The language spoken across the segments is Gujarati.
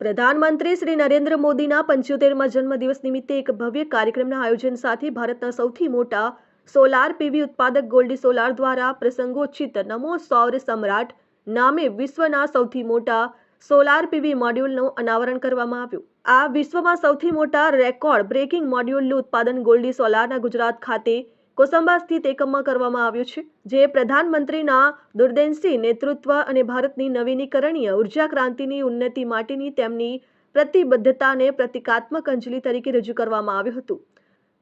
પ્રધાનમંત્રી શ્રી નરેન્દ્ર મોદીના પંચોતેરમાં જન્મદિવસ નિમિત્તે એક ભવ્ય કાર્યક્રમના આયોજન સાથે ભારતના સૌથી મોટા સોલાર પીવી ઉત્પાદક ગોલ્ડી સોલાર દ્વારા પ્રસંગોચિત નમો સૌર સમ્રાટ નામે વિશ્વના સૌથી મોટા સોલાર પીવી મોડ્યુલનું અનાવરણ કરવામાં આવ્યું. આ વિશ્વમાં સૌથી મોટા રેકોર્ડ બ્રેકિંગ મોડ્યુલનું ઉત્પાદન ગોલ્ડી સોલારના ગુજરાત ખાતે કોસંબા સ્થિત એકમમાં કરવામાં આવ્યું છે, જે પ્રધાનમંત્રીના દુર્દેનસિંહ નેતૃત્વ અને ભારતની નવીનીકરણીય ઊર્જા ક્રાંતિની ઉન્નતિ માટેની તેમની પ્રતિબદ્ધતાને પ્રતિકાત્મક અંજલિ તરીકે રજૂ કરવામાં આવ્યું હતું.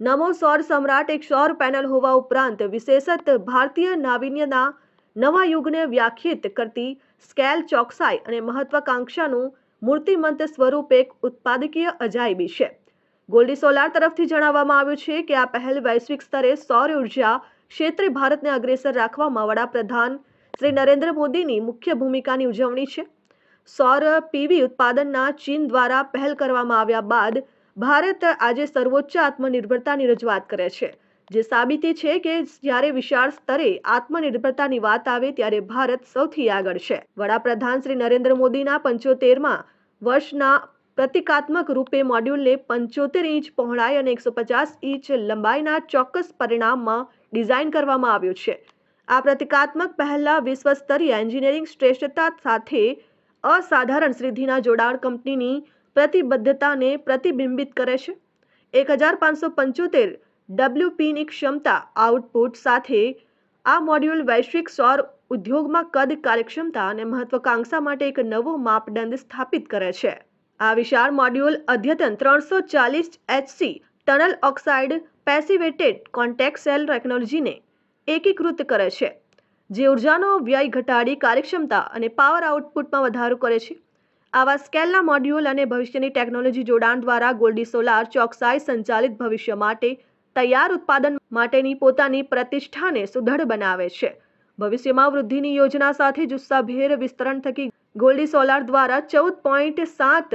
નમો સૌર સમ્રાટ એક સૌર પેનલ હોવા ઉપરાંત વિશેષત ભારતીય નાવીન્યના નવા યુગને વ્યાખ્યિત કરતી સ્કેલ ચોકસાઈ અને મહત્વાકાંક્ષાનું મૂર્તિમંત સ્વરૂપ એક ઉત્પાદકીય અજાયબી છે. ગોલ્ડી સોલાર તરફથી જણાવવામાં આવ્યું છે કે આ પહેલ વૈશ્વિક સ્તરે સૌર ઊર્જા ક્ષેત્રે ભારતને અગ્રેસર રાખવામાં વડાપ્રધાન શ્રી નરેન્દ્ર મોદીની મુખ્ય ભૂમિકાની ઉજવણી છે. સૌર પીવી ઉત્પાદનના ચીન દ્વારા પહેલ કરવામાં આવ્યા બાદ ભારત આજે સર્વોચ્ચ આત્મનિર્ભરતાની રજૂઆત કરે છે, જે સાબિતી છે કે જ્યારે વિશાળ સ્તરે આત્મનિર્ભરતાની વાત આવે ત્યારે ભારત સૌથી આગળ છે. વડાપ્રધાન શ્રી નરેન્દ્ર મોદીના પંચોતેરમાં વર્ષના પ્રતિકાત્મક રૂપે મોડ્યુલને પંચોતેર ઇંચ પહોળાઈ અને એકસો પચાસ ઇંચ લંબાઈના ચોક્કસ પરિણામમાં ડિઝાઇન કરવામાં આવ્યું છે. આ પ્રતિકાત્મક પહેલા વિશ્વ સ્તરીય એન્જિનિયરિંગ શ્રેષ્ઠતા સાથે અસાધારણ સિદ્ધિના જોડાણ કંપનીની પ્રતિબદ્ધતાને પ્રતિબિંબિત કરે છે. એક હજાર પાંચસો પંચોતેર ડબલ્યુપીની ક્ષમતા આઉટપુટ સાથે આ મોડ્યુલ વૈશ્વિક સૌર ઉદ્યોગમાં કદ કાર્યક્ષમતા અને મહત્વાકાંક્ષા માટે એક નવો માપદંડ સ્થાપિત કરે છે. આ વિશાળ મોડ્યુલ અદ્યતન ત્રણસો ચાલીસ H C tunnel oxide passivated contact cell ટેકનોલોજીને એકીકૃત કરે છે, જે ઉર્જાનો વ્યય ઘટાડી કાર્યક્ષમતા અને પાવર આઉટપુટમાં વધારો કરે છે. આવા સ્કેલના મોડ્યુલ અને ભવિષ્યની ટેકનોલોજી જોડાણ દ્વારા ગોલ્ડી સોલાર ચોકસાઈ સંચાલિત ભવિષ્ય માટે તૈયાર ઉત્પાદન માટેની પોતાની પ્રતિષ્ઠાને સુદૃઢ બનાવે છે. ભવિષ્યમાં વૃદ્ધિની યોજના સાથે જુસ્સાભેર વિસ્તરણ થકી ગોલ્ડી સોલાર દ્વારા ચૌદ પોઈન્ટ સાત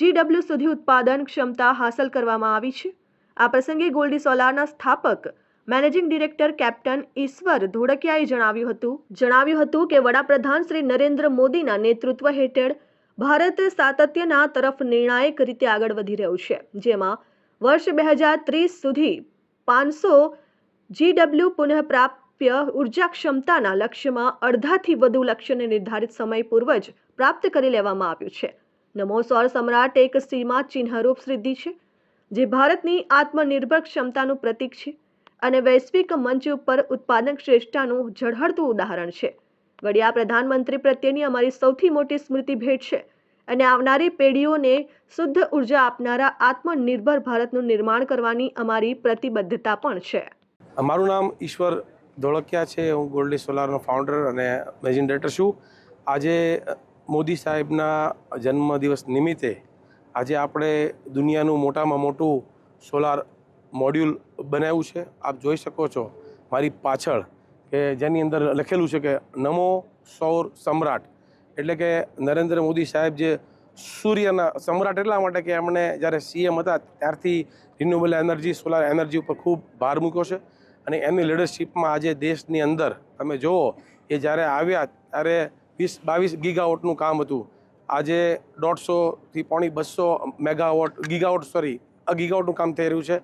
જીડબલ્યુ સુધી ઉત્પાદન ક્ષમતા હાંસલ કરવામાં આવી છે. આ પ્રસંગે ગોલ્ડી સોલારના સ્થાપક, મેનેજિંગ ડિરેક્ટર કેપ્ટન ઈશ્વર ધોળકિયાએ જણાવ્યું હતું. જણાવ્યું હતું કે વડાપ્રધાન શ્રી નરેન્દ્ર મોદીના નેતૃત્વ હેઠળ ભારત સાતત્યના તરફ નિર્ણાયક રીતે આગળ વધી રહ્યું છે, જેમાં વર્ષ બે હજાર ત્રીસ સુધી પાંચસો જીડબ્લ્યુ પુનઃપ્રાપ્ય ઊર્જા ક્ષમતાના લક્ષ્યમાં અડધાથી વધુ લક્ષ્યને નિર્ધારિત સમય પૂર્વ જ પ્રાપ્ત કરી લેવામાં આવ્યું છે. નમો સૌર સમ્રાટ એક સીમા ચિહ્નરૂપ સિદ્ધિ છે, જે ભારતની આત્મનિર્ભર ક્ષમતાનું પ્રતીક છે અને વૈશ્વિક મંચ ઉપર ઉત્પાદન શ્રેષ્ઠતાનું ઝળહળતું ઉદાહરણ છે. વડિયા પ્રધાનમંત્રી પ્રત્યેની અમારી સૌથી મોટી સ્મૃતિ ભેટ છે અને આવનારી પેઢીઓને શુદ્ધ ઊર્જા આપનારા આત્મનિર્ભર ભારતનું નિર્માણ કરવાની અમારી પ્રતિબદ્ધતા પણ છે. અમારું નામ ઈશ્વર ધોળકિયા છે, હું ગોલ્ડી સોલારનો ફાઉન્ડર અને મેનેજિંગ ડિરેક્ટર છું. આજે મોદી સાહેબના જન્મદિવસ નિમિત્તે આજે આપણે દુનિયાનું મોટામાં મોટું સોલાર મોડ્યુલ બનાવ્યું છે. આપ જોઈ શકો છો મારી પાછળ કે જેની અંદર લખેલું છે કે નમો સૌર સમ્રાટ. એટલે કે નરેન્દ્ર મોદી સાહેબ જે સૂર્યના સમ્રાટ એટલા માટે કે એમણે જ્યારે સીએમ હતા, ત્યારથી રિન્યુએબલ એનર્જી સોલાર એનર્જી ઉપર ખૂબ ભાર મૂક્યો છે. અને એમની લીડરશીપમાં આજે દેશની અંદર, તમે જુઓ, એ જ્યારે આવ્યા ત્યારે વીસ, બાવીસ ગીગાવોટનું કામ હતું. આજે દોઢસોથી પોણી બસો મેગાવોટ, ગીગાવોટ સોરી ગીગાવોટનું કામ થઈ રહ્યું છે.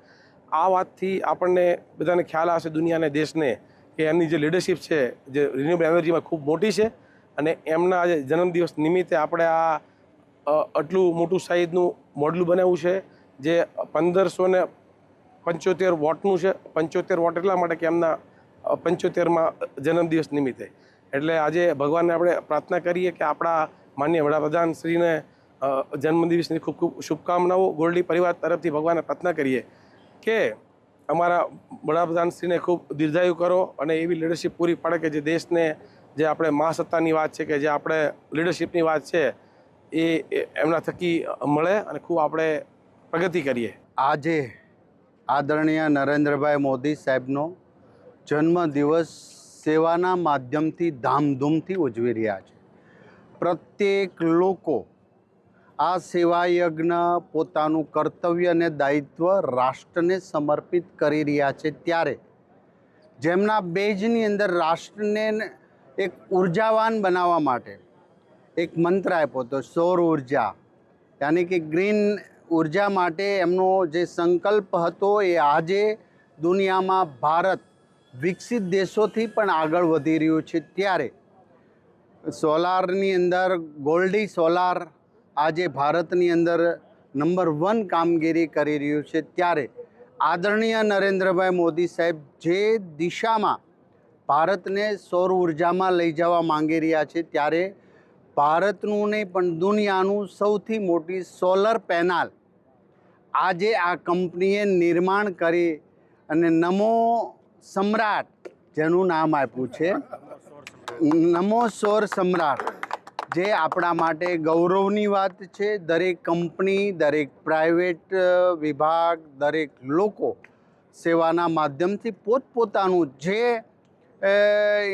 આ વાતથી આપણને બધાને ખ્યાલ આવશે દુનિયાને દેશને કે એમની જે લીડરશીપ છે, જે રિન્યુએબલ એનર્જીમાં ખૂબ મોટી છે અને એમના આજે જન્મદિવસ નિમિત્તે આપણે આ આટલું મોટું સાઈઝનું મોડલું બનાવ્યું છે, જે પંદરસો ને પંચોતેર વોટનું છે. પંચોતેર વોટ એટલા માટે કે એમના પંચોતેરમાં જન્મદિવસ નિમિત્તે. એટલે આજે ભગવાનને આપણે પ્રાર્થના કરીએ કે આપણા માન્ય વડાપ્રધાન શ્રીને જન્મદિવસની ખૂબ ખૂબ શુભકામનાઓ ગોલ્ડી પરિવાર તરફથી ભગવાનને પ્રાર્થના કરીએ કે અમારા વડાપ્રધાનશ્રીને ખૂબ દીર્ઘાયુ કરો અને એવી લીડરશીપ પૂરી પાડે કે જે દેશને જે આપણે મહાસત્તાની વાત છે કે જે આપણે લીડરશીપની વાત છે એ એમના થકી મળે અને ખૂબ આપણે પ્રગતિ કરીએ. આજે આદરણીય નરેન્દ્રભાઈ મોદી સાહેબનો જન્મદિવસ સેવાના માધ્યમથી ધામધૂમથી ઉજવી રહ્યા છે. પ્રત્યેક લોકો આ સેવા યજ્ઞ પોતાનું કર્તવ્ય અને દાયિત્વ રાષ્ટ્રને સમર્પિત કરી રહ્યા છે ત્યારે જેમના બેજની અંદર રાષ્ટ્રને એક ઉર્જાવાન બનાવવા માટે એક મંત્ર આપ્યો તો સૌર ઊર્જા યાની કે ગ્રીન ઊર્જા માટે એમનો જે સંકલ્પ હતો એ આજે દુનિયામાં ભારત વિકસિત દેશોથી પણ આગળ વધી રહ્યું છે. ત્યારે સોલારની અંદર, ગોલ્ડી સોલાર આજે ભારતની અંદર નંબર વન કામગીરી કરી રહ્યું છે. ત્યારે આદરણીય નરેન્દ્રભાઈ મોદી સાહેબ જે દિશામાં ભારતને સૌર ઉર્જામાં લઈ જવા માંગી રહ્યા છે, ત્યારે ભારતનું નહીં, પણ દુનિયાનું સૌથી મોટી સોલર પેનલ આજે આ કંપનીએ નિર્માણ કરી અને નમો સમ્રાટ, જેનું નામ આપ્યું છે, નમો સૌર સમ્રાટ, જે આપણા માટે ગૌરવની વાત છે. દરેક કંપની, દરેક પ્રાઇવેટ વિભાગ, દરેક લોકો સેવાના માધ્યમથી પોતપોતાનું જે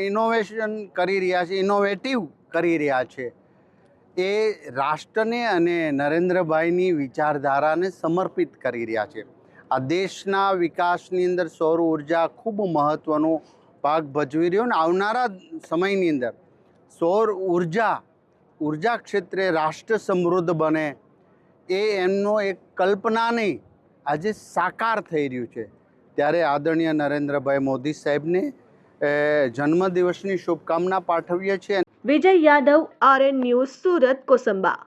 ઇનોવેશન કરી રહ્યા છે ઇનોવેટિવ કરી રહ્યા છે. એ રાષ્ટ્રને અને નરેન્દ્રભાઈની વિચારધારાને સમર્પિત કરી રહ્યા છે. આ દેશના વિકાસની અંદર સૌર ઊર્જા ખૂબ મહત્ત્વનો ભાગ ભજવી રહ્યો ને આવનારા સમયની અંદર સૌર ઊર્જા ઊર્જા ક્ષેત્રે રાષ્ટ્ર સમૃદ્ધ બને એ એમનો એક કલ્પના નહીં, આજે સાકાર થઈ રહ્યું છે. ત્યારે આદરણીય નરેન્દ્રભાઈ મોદી સાહેબને જન્મદિવસની શુભકામના પાઠવીએ છીએ. Vijay Yadav R N news Surat Kosamba.